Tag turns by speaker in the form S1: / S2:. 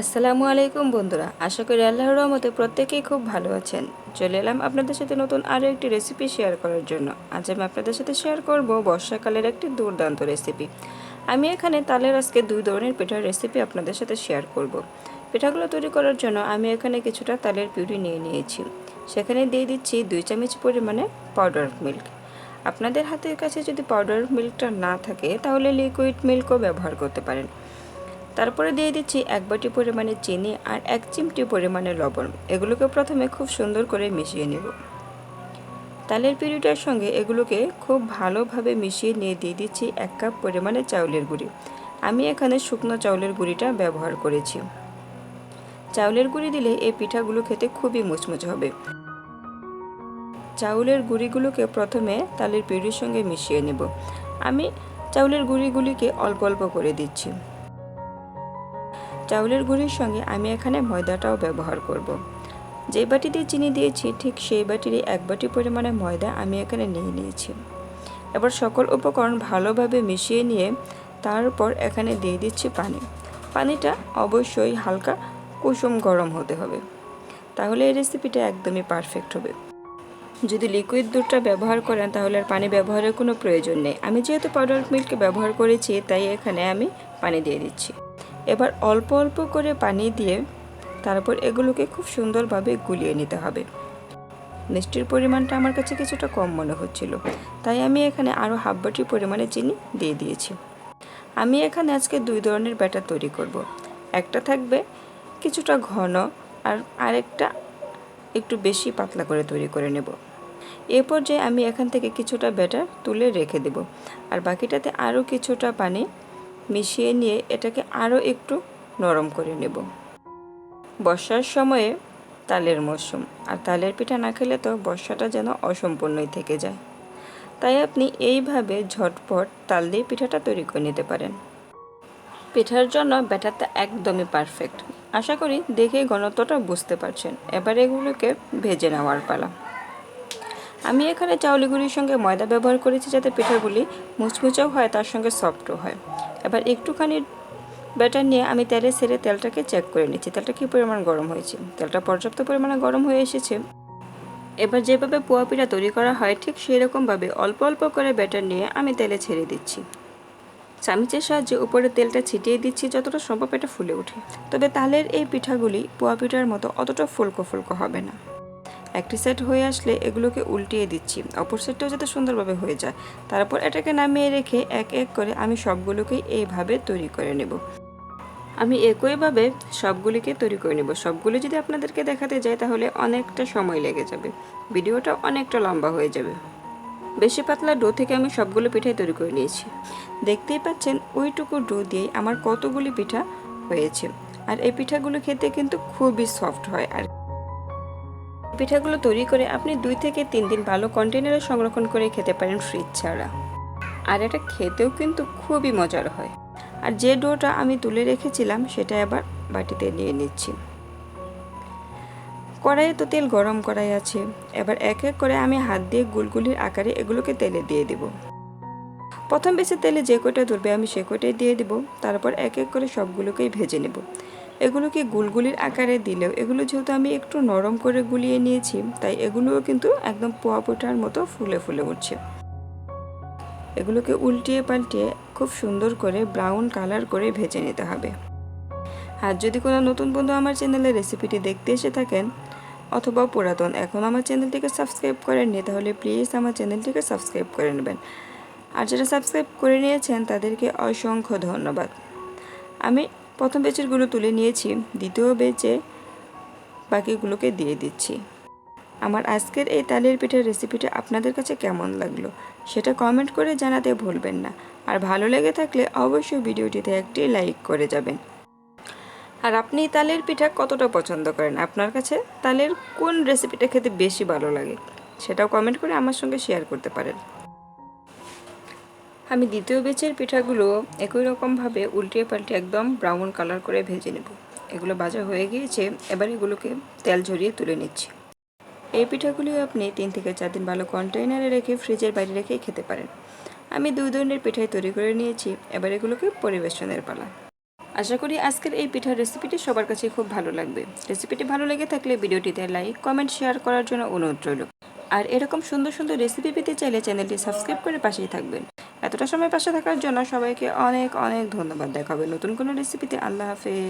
S1: আসসালামু আলাইকুম বন্ধুরা, আশা করি আল্লাহর রহমতে প্রত্যেকেই খুব ভালো আছেন। চলে এলাম আপনাদের সাথে নতুন আরও একটি রেসিপি শেয়ার করার জন্য। আজ আমি আপনাদের সাথে শেয়ার করব বর্ষাকালের একটি দুর্দান্ত রেসিপি আমি এখানে তালের আজকে দুই ধরনের পিঠার রেসিপি আপনাদের সাথে শেয়ার করব। পিঠাগুলো তৈরি করার জন্য আমি এখানে কিছুটা তালের পিউরি নিয়ে নিয়েছি। সেখানে দিয়ে দিচ্ছি দুই চামচ পরিমাণে পাউডার মিল্ক আপনাদের হাতের কাছে যদি পাউডার মিল্কটা না থাকে, তাহলে লিকুইড মিল্কও ব্যবহার করতে পারেন। তারপরে দিয়ে দিচ্ছি এক বাটি পরিমাণে চিনি আর এক চিমটি পরিমাণে লবণ। এগুলোকে প্রথমে খুব সুন্দর করে মিশিয়ে নেব। তালের পিউরিটার সঙ্গে এগুলোকে খুব ভালোভাবে মিশিয়ে নিয়ে দিয়ে দিচ্ছি এক কাপ পরিমাণে চাউলের গুঁড়ি। আমি এখানে শুকনো চাউলের গুঁড়িটা ব্যবহার করেছি। চাউলের গুঁড়ি দিলে এই পিঠাগুলো খেতে খুবই মুচমুচ হবে। চাউলের গুঁড়িগুলোকে প্রথমে তালের পিউরির সঙ্গে মিশিয়ে নেব। আমি চাউলের গুঁড়িগুলিকে অল্প অল্প করে দিচ্ছি। চাউলের গুঁড়ির সঙ্গে আমি এখানে ময়দাটাও ব্যবহার করব। যে বাটিতে চিনি দিয়েছি, ঠিক সেই বাটিরই এক বাটি পরিমাণে ময়দা আমি এখানে নিয়ে নিয়েছি। এবার সকল উপকরণ ভালোভাবে মিশিয়ে নিয়ে তারপর এখানে দিয়ে দিচ্ছি পানি। পানিটা অবশ্যই হালকা কুসুম গরম হতে হবে। তাহলে এই রেসিপিটা একদমই পারফেক্ট হবে। যদি লিকুইড দুধটা ব্যবহার করেন, তাহলে আর পানি ব্যবহারের কোনো প্রয়োজন নেই। আমি যেহেতু পাউডার মিল্ক ব্যবহার করেছি, তাই এখানে আমি পানি দিয়ে দিচ্ছি। এবার অল্প অল্প করে পানি দিয়ে তারপর এগুলোকে খুব সুন্দরভাবে গুলিয়ে নিতে হবে মিষ্টির পরিমাণটা আমার কাছে কিছুটা কম মনে হচ্ছিল, তাই আমি এখানে আরও হাফ বাটি পরিমাণে চিনি দিয়ে দিয়েছি আমি এখানে আজকে দুই ধরনের ব্যাটার তৈরি করব। একটা থাকবে কিছুটা ঘন আর আরেকটা একটু বেশি পাতলা করে তৈরি করে নেব এ পর্যায়ে আমি এখান থেকে কিছুটা ব্যাটার তুলে রেখে দেব, আর বাকিটাতে আরও কিছুটা পানি মিশিয়ে নিয়ে এটাকে আরও একটু নরম করে নেব। বর্ষার সময়ে তালের মরশুম আর তালের পিঠা না খেলে তো বর্ষাটা যেন অসম্পূর্ণই থেকে যায়। তাই আপনি এইভাবে ঝটপট তাল দিয়ে পিঠাটা তৈরি করে নিতে পারেন। পিঠার জন্য ব্যাটারটা একদমই পারফেক্ট। আশা করি দেখে ঘনত্বটা বুঝতে পারছেন। এবার এগুলোকে ভেজে নেওয়ার পালা। আমি এখানে চাউলি গুঁড়ির সঙ্গে ময়দা ব্যবহার করেছি যাতে পিঠাগুলি মুচমুচাও হয়, তার সঙ্গে সফটও হয়। এবার একটুখানি ব্যাটার নিয়ে আমি তেলে সেরে তেলটাকে চেক করে নিচ্ছি। তেলটা কী পরিমাণ গরম হয়েছে? তেলটা পর্যাপ্ত পরিমাণে গরম হয়ে এসেছে। এবার যেভাবে পোয়া পিঠা তৈরি করা হয়, ঠিক সেই রকমভাবে অল্প অল্প করে ব্যাটার নিয়ে আমি তেলে ছেড়ে দিচ্ছি। চামিচের সাহায্যে উপরে তেলটা ছিটিয়ে দিচ্ছি, যতটা সম্ভব এটা ফুলে ওঠে। তবে তালের এই পিঠাগুলি পোয়া পিঠার মতো অতটা ফুলকো ফুলকো হবে না। একটি সেট হয়ে আসলে এগুলোকে উল্টিয়ে দিচ্ছি। অপর সেটটাও যাতে সুন্দরভাবে হয়ে যায়। তারপর এটাকে নামিয়ে রেখে এক এক করে আমি সবগুলোকেই এইভাবে তৈরি করে নেব। আমি একইভাবে সবগুলিকে তৈরি করে নেব। সবগুলো যদি আপনাদেরকে দেখাতে যাই তাহলে অনেকটা সময় লেগে যাবে। ভিডিওটা অনেকটা লম্বা হয়ে যাবে। বেশি পাতলা ডো থেকে আমি সবগুলো পিঠাই তৈরি করে নিয়েছি। দেখতেই পাচ্ছেন, ওইটুকু ডো দিয়েই আমার কতগুলি পিঠা হয়েছে। আর এই পিঠাগুলো খেতে কিন্তু খুবই সফট হয় আর পিঠাগুলো তৈরি করে আপনি দুই থেকে তিন দিন ভালো কন্টেনারে সংরক্ষণ করে খেতে পারেন ফ্রিজ ছাড়া। আর এটা খেতেও কিন্তু খুবই মজার হয়। আর যে ডোটা আমি তুলে রেখেছিলাম, সেটা এবার বাটিতে নিয়ে নিচ্ছি। কড়াইয়ে তো তেল গরম কড়াই আছে। এবার এক এক করে আমি হাত দিয়ে গুলগুলির আকারে এগুলোকে তেলে দিয়ে দেব। প্রথম বেশি তেলে যে কয়টা ধরবে আমি সে কয়টাই দিয়ে দিব। তারপর এক এক করে সবগুলোকেই ভেজে নেব। এগুলোকে গুলগুলির আকারে দিলেও এগুলো যেহেতু আমি একটু নরম করে গুলিয়ে নিয়েছি, তাই এগুলোও কিন্তু একদম পোয়া পোটার মতো ফুলে ফুলে উঠছে। এগুলোকে উল্টিয়ে পাল্টিয়ে খুব সুন্দর করে ব্রাউন কালার করে ভেজে নিতে হবে। আর যদি কোনো নতুন বন্ধু আমার চ্যানেলে রেসিপিটি দেখতে এসে থাকেন অথবা পুরাতন এখন আমার চ্যানেলটিকে সাবস্ক্রাইব করেননি, তাহলে প্লিজ আমার চ্যানেলটিকে সাবস্ক্রাইব করে নেবেন। আর যারা সাবস্ক্রাইব করে নিয়েছেন তাদেরকে অসংখ্য ধন্যবাদ। আমি প্রথম বেচেরগুলো তুলে নিয়েছি, দ্বিতীয় বেচে বাকিগুলোকে দিয়ে দিচ্ছি। আমার আজকের এই তালের পিঠার রেসিপিটা আপনাদের কাছে কেমন লাগল, সেটা কমেন্ট করে জানাতে ভুলবেন না। আর ভালো লেগে থাকলে অবশ্যই ভিডিওটিতে একটি লাইক করে যাবেন। আর আপনি তালের পিঠা কতটা পছন্দ করেন? আপনার কাছে তালের কোন রেসিপিটা খেতে বেশি ভালো লাগে? সেটাও কমেন্ট করে আমার সঙ্গে শেয়ার করতে পারেন। আমি দ্বিতীয় বেচের পিঠাগুলো একই রকমভাবে উল্টিয়ে পাল্টে একদম ব্রাউন কালার করে ভেজে নেব। এগুলো ভাজা হয়ে গিয়েছে, এবার এগুলোকে তেল ঝরিয়ে তুলে নিচ্ছি। এই পিঠাগুলি আপনি তিন থেকে চার দিন ভালো কন্টেইনারে রেখে ফ্রিজের বাইরে রেখে খেতে পারেন। আমি দুই ধরনের পিঠাই তৈরি করে নিয়েছি, এবার এগুলোকে পরিবেশনের পালা। আশা করি আজকের এই পিঠার রেসিপিটি সবার কাছে খুব ভালো লাগবে। রেসিপিটি ভালো লেগে থাকলে ভিডিওটিতে লাইক কমেন্ট শেয়ার করার জন্য অনুরোধ রইল। আর এরকম সুন্দর সুন্দর রেসিপি পেতে চাইলে চ্যানেলটি সাবস্ক্রাইব করে পাশেই থাকবেন। এতটা সময় পাশে থাকার জন্য সবাইকে অনেক অনেক ধন্যবাদ। দেখাবে নতুন কোনো রেসিপিতে আল্লাহ হাফেজ।